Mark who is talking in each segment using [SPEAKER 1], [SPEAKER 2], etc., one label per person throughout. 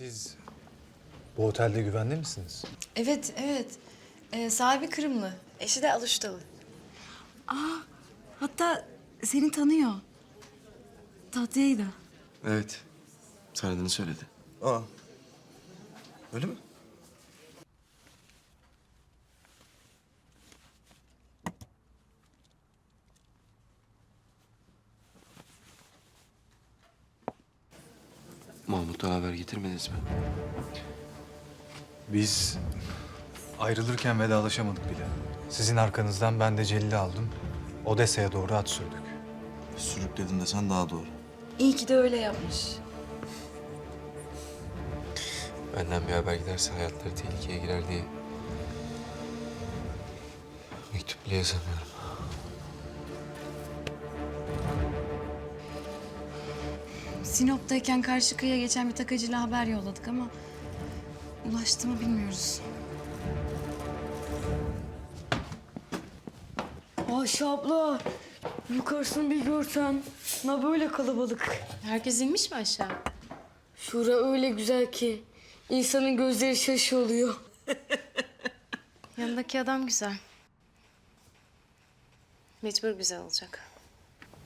[SPEAKER 1] Siz bu otelde güvende misiniz?
[SPEAKER 2] Evet, evet. Ee, sahibi Kırımlı. Eşi de Aluştalı.
[SPEAKER 3] Hatta seni tanıyor. Tatya'yı da.
[SPEAKER 4] Evet. Tanıdığını söyledi.
[SPEAKER 5] Aa. Öyle mi?
[SPEAKER 4] Mahmut'tan haber getirmediniz mi?
[SPEAKER 1] Biz ayrılırken vedalaşamadık bile. Sizin arkanızdan ben de Celil'i aldım. Odessa'ya doğru at sürdük.
[SPEAKER 5] Sürükledin desen daha doğru.
[SPEAKER 2] İyi ki de öyle yapmış.
[SPEAKER 4] Benden bir haber giderse hayatları tehlikeye girer diye... Mektup bile yazamıyorum.
[SPEAKER 3] Sinop'tayken karşı kıyıya geçen bir takacıyla haber yolladık ama... ...ulaştı mı bilmiyoruz.
[SPEAKER 6] Ayşe abla, yukarısını bir görsen. Ne böyle kalabalık.
[SPEAKER 7] Herkes inmiş mi aşağı?
[SPEAKER 6] Şura öyle güzel ki. insanın gözleri şaşı oluyor.
[SPEAKER 7] Yanındaki adam güzel. Mecbur güzel olacak.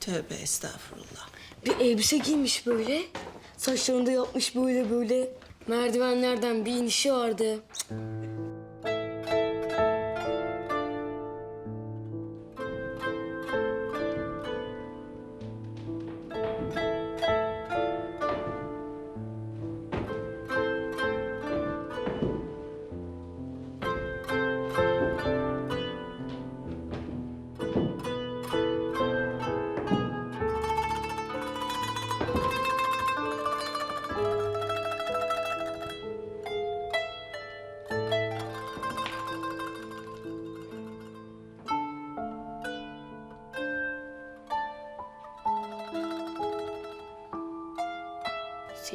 [SPEAKER 8] Tövbe estağfurullah.
[SPEAKER 6] Bir elbise giymiş böyle. Saçlarını da yapmış böyle böyle. Merdivenlerden bir inişi vardı.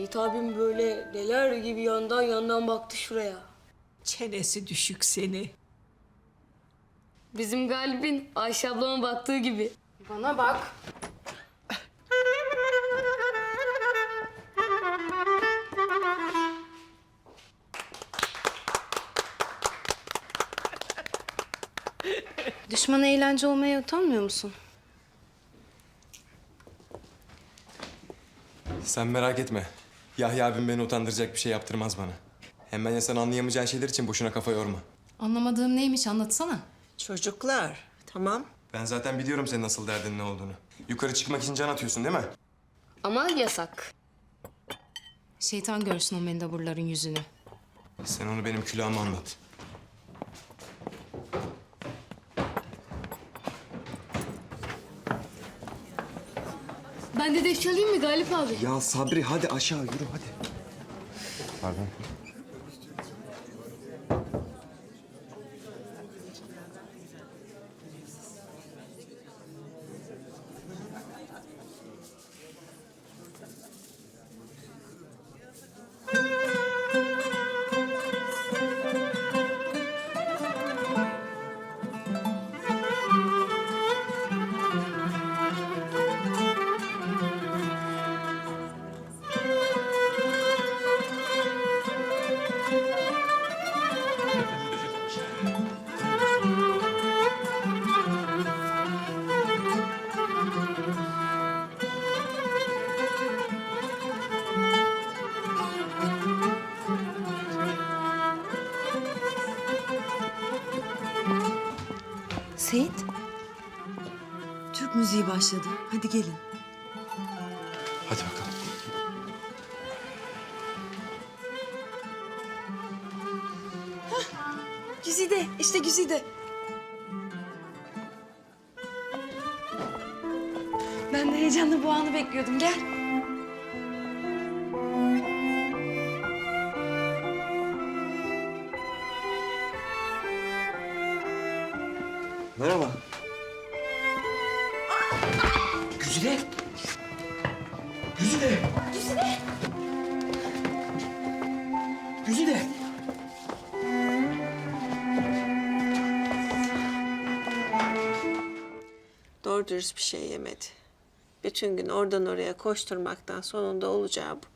[SPEAKER 6] Seyit abim böyle neler gibi yandan yandan baktı şuraya.
[SPEAKER 8] Çenesi düşük seni.
[SPEAKER 6] Bizim Galip'in Ayşe ablama baktığı gibi.
[SPEAKER 7] Bana bak. Düşman eğlence olmaya utanmıyor musun?
[SPEAKER 4] Sen merak etme. Yahya abim beni utandıracak bir şey yaptırmaz bana. Hem ben ya sen anlayamayacağın şeyler için boşuna kafa yorma.
[SPEAKER 7] Anlamadığım neymiş anlatsana.
[SPEAKER 8] Çocuklar, tamam.
[SPEAKER 4] Ben zaten biliyorum senin asıl derdin ne olduğunu. Yukarı çıkmak için can atıyorsun değil mi?
[SPEAKER 6] Ama yasak.
[SPEAKER 7] Şeytan görsün o mendaburların yüzünü.
[SPEAKER 4] Sen onu benim külahıma anlat.
[SPEAKER 6] Ben de de çalayım mı Galip abi?
[SPEAKER 4] Ya Sabri hadi aşağı yürü hadi. Pardon.
[SPEAKER 3] Seyit. Türk müziği başladı. Hadi gelin.
[SPEAKER 4] Hadi bakalım.
[SPEAKER 2] Güzide, işte Güzide. Ben de heyecanla bu anı bekliyordum. Gel.
[SPEAKER 5] Merhaba.
[SPEAKER 8] Güzide. Güzide. Güzide.
[SPEAKER 9] Doğru dürüst bir şey yemedi. Bütün gün oradan oraya koşturmaktan sonunda olacağı bu.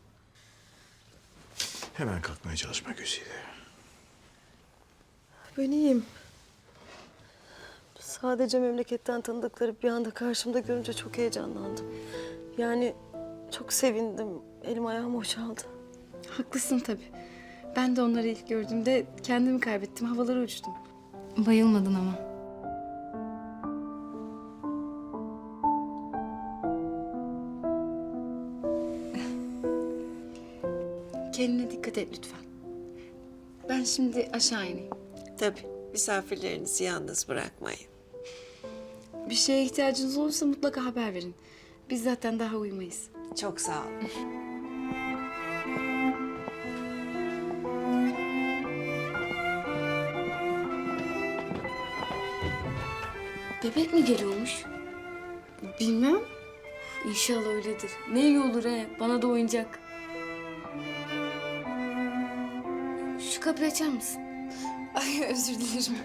[SPEAKER 5] Hemen kalkmaya çalışma Güzide.
[SPEAKER 10] Ben iyiyim. Sadece memleketten tanıdıkları bir anda karşımda görünce çok heyecanlandım. Yani çok sevindim. Elim ayağım boşaldı.
[SPEAKER 3] Haklısın tabii. Ben de onları ilk gördüğümde kendimi kaybettim. Havalara uçtum.
[SPEAKER 7] Bayılmadın ama.
[SPEAKER 3] Kendine dikkat et lütfen. Ben şimdi aşağı ineyim.
[SPEAKER 9] Tabii misafirlerinizi yalnız bırakmayın.
[SPEAKER 3] Bir şeye ihtiyacınız olursa mutlaka haber verin. Biz zaten daha uyumayız.
[SPEAKER 9] Çok sağ olun.
[SPEAKER 6] Bebek mi geliyormuş?
[SPEAKER 3] Bilmem.
[SPEAKER 6] İnşallah öyledir. Ne iyi olur he. Bana da oyuncak. Şu kapıyı açar mısın?
[SPEAKER 3] Ay özür dilerim.